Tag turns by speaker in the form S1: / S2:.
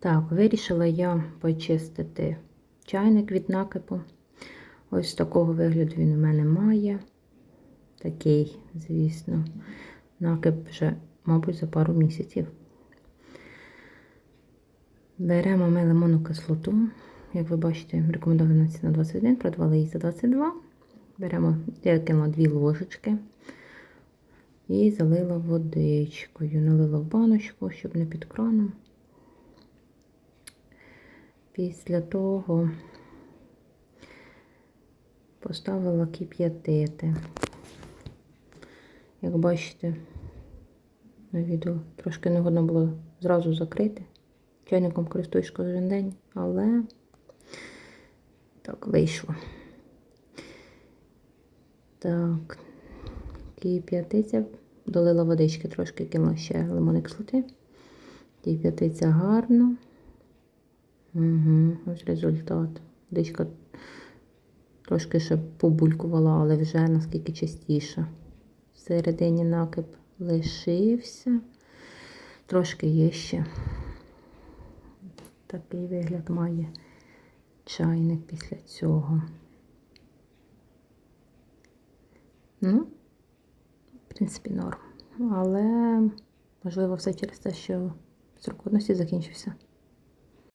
S1: Так, вирішила я почистити чайник від накипу. Ось такого вигляду він у мене має. Такий, звісно, накип вже, мабуть, за пару місяців. Беремо ми лимонну кислоту. Як ви бачите, рекомендована ціна 21, продавали її за 22. Беремо, я кинула 2 ложечки і залила водичкою. Налила в баночку, щоб не під краном. Після того поставила кип'ятити. Як бачите, на відео трошки не годно було зразу закрити. Чайником користуюсь кожен день, але так вийшло. Так, кип'ятиця, долила водички, трошки кинула ще лимонної кислоти. Кип'ятиця гарно. Угу, ось результат. Водичка трошки ще побулькувала, але вже наскільки частіше. Всередині накип лишився. Трошки є ще. Такий вигляд має чайник після цього. Ну, в принципі, норм. Але, можливо, все через те, що срок годності закінчився.